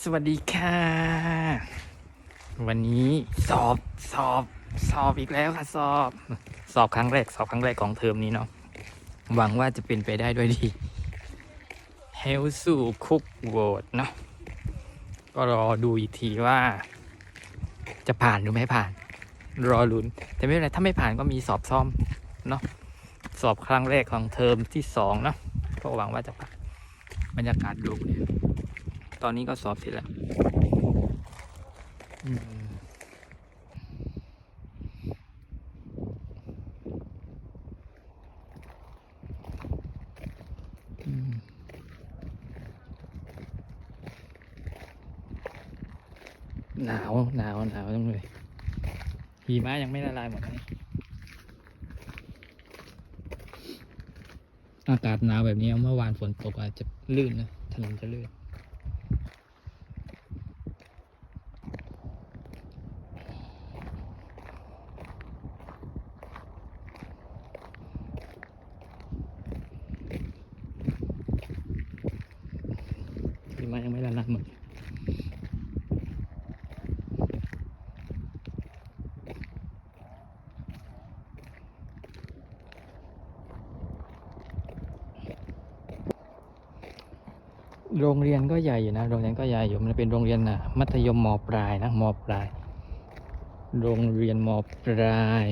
สวัสดีค่ะ วันนี้สอบสอบสอบอีกแล้วค่ะสอบ สอบครั้งแรก สอบครั้งแรกของเทอมนี้เนาะหวังว่าจะเป็นไปได้ด้วยดีเฮลสู่คุกโหวตเนาะก็รอดูอีกทีว่า จะผ่านหรือไม่ผ่าน รอลุ้น แต่ไม่เป็นไรถ้าไม่ผ่านก็มีสอบซ่อมเนาะสอบครั้งแรกของเทอมที่สองเนาะก็หวังว่าจะผ่านบรรยากาศดูเนี่ย ตอนนี้ก็สอบเสร็จแล้วหนาวหนาวหนาวจังเลยหิมะยังไม่ละลายหมดเลยอากาศหนาวแบบนี้เมื่อวานฝนตกอาจจะลื่นนะถนนจะลื่น หิมะยังไม่ละลายหมด โรงเรียนก็ใหญ่อยู่นะ โรงเรียนก็ใหญ่อยู่ มันเป็นโรงเรียนนะมัธยมมปลายนะมปลาย โรงเรียนมปลาย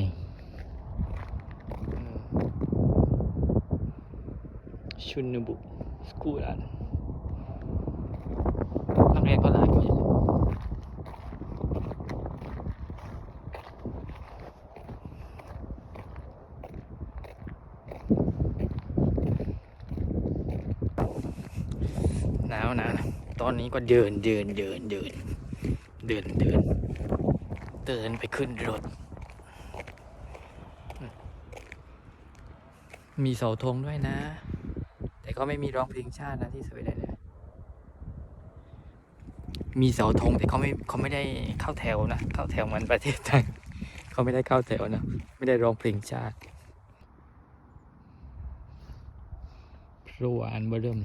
ชุนบุสกูลันนักเรียนก็หลายคนอยู่ หนาวหนาวนะตอนนี้ก็เดินเดินเดินเดินเดินเดินเดินไปขึ้นรถ มีเสาธงด้วยนะ แต่ก็ไม่มีร้องเพลงชาตินะที่สวีเดนเนี่ยมีเสาธงแต่เขาไม่เขาไม่ได้เข้าแถวนะ เข้าแถวเหมือนประเทศไทยเขาไม่ได้เข้าแถวนะ ไม่ได้ร้องเพลงชาติพรวานเบอร์เริ่ม